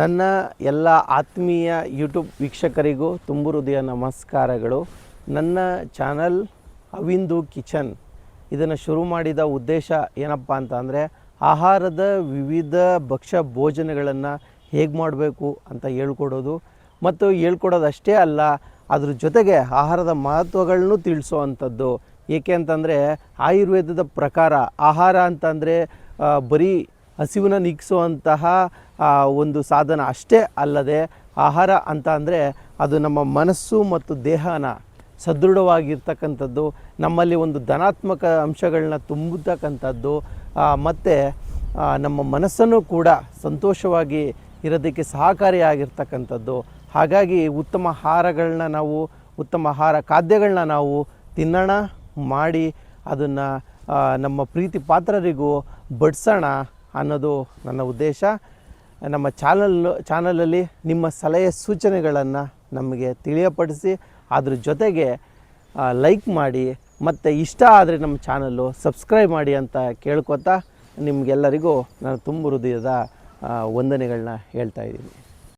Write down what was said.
ನನ್ನ ಎಲ್ಲ ಆತ್ಮೀಯ ಯೂಟ್ಯೂಬ್ ವೀಕ್ಷಕರಿಗೂ ತುಂಬು ಹೃದಯ ನಮಸ್ಕಾರಗಳು. ನನ್ನ ಚಾನಲ್ ಅವಿಂದು ಕಿಚನ್ ಇದನ್ನು ಶುರು ಮಾಡಿದ ಉದ್ದೇಶ ಏನಪ್ಪ ಅಂತ ಅಂದರೆ ಆಹಾರದ ವಿವಿಧ ಭಕ್ಷ್ಯ ಭೋಜನಗಳನ್ನು ಹೇಗೆ ಮಾಡಬೇಕು ಅಂತ ಹೇಳ್ಕೊಡೋದು. ಮತ್ತು ಹೇಳ್ಕೊಡೋದಷ್ಟೇ ಅಲ್ಲ, ಅದ್ರ ಜೊತೆಗೆ ಆಹಾರದ ಮಹತ್ವಗಳನ್ನು ತಿಳಿಸೋ ಏಕೆ ಅಂತಂದರೆ ಆಯುರ್ವೇದದ ಪ್ರಕಾರ ಆಹಾರ ಅಂತಂದರೆ ಬರೀ ಹಸಿವನ್ನ ನೀಗಿಸುವಂತಹ ಒಂದು ಸಾಧನ ಅಷ್ಟೇ ಅಲ್ಲದೆ ಆಹಾರ ಅಂತ ಅಂದರೆ ಅದು ನಮ್ಮ ಮನಸ್ಸು ಮತ್ತು ದೇಹನ ಸದೃಢವಾಗಿರ್ತಕ್ಕಂಥದ್ದು, ನಮ್ಮಲ್ಲಿ ಒಂದು ಧನಾತ್ಮಕ ಅಂಶಗಳನ್ನ ತುಂಬತಕ್ಕಂಥದ್ದು ಮತ್ತು ನಮ್ಮ ಮನಸ್ಸನ್ನು ಕೂಡ ಸಂತೋಷವಾಗಿ ಇರೋದಕ್ಕೆ ಸಹಕಾರಿಯಾಗಿರ್ತಕ್ಕಂಥದ್ದು. ಹಾಗಾಗಿ ಉತ್ತಮ ಆಹಾರಗಳನ್ನ ನಾವು, ಉತ್ತಮ ಆಹಾರ ಖಾದ್ಯಗಳನ್ನ ನಾವು ತಿನ್ನೋಣ, ಮಾಡಿ ಅದನ್ನು ನಮ್ಮ ಪ್ರೀತಿ ಪಾತ್ರರಿಗೂ ಬಡಿಸೋಣ. ಅನ್ನೋದು ನನ್ನ ಉದ್ದೇಶ. ನಮ್ಮ ಚಾನಲ್, ಚಾನಲಲ್ಲಿ ನಿಮ್ಮ ಸಲಹೆ ಸೂಚನೆಗಳನ್ನು ನಮಗೆ ತಿಳಿಯಪಡಿಸಿ, ಅದ್ರ ಜೊತೆಗೆ ಲೈಕ್ ಮಾಡಿ, ಮತ್ತು ಇಷ್ಟ ಆದರೆ ನಮ್ಮ ಚಾನಲ್ಲು ಸಬ್ಸ್ಕ್ರೈಬ್ ಮಾಡಿ ಅಂತ ಕೇಳ್ಕೊತಾ ನಿಮಗೆಲ್ಲರಿಗೂ ನಾನು ತುಂಬ ಹೃದಯದ ವಂದನೆಗಳನ್ನ ಹೇಳ್ತಾ ಇದ್ದೀನಿ.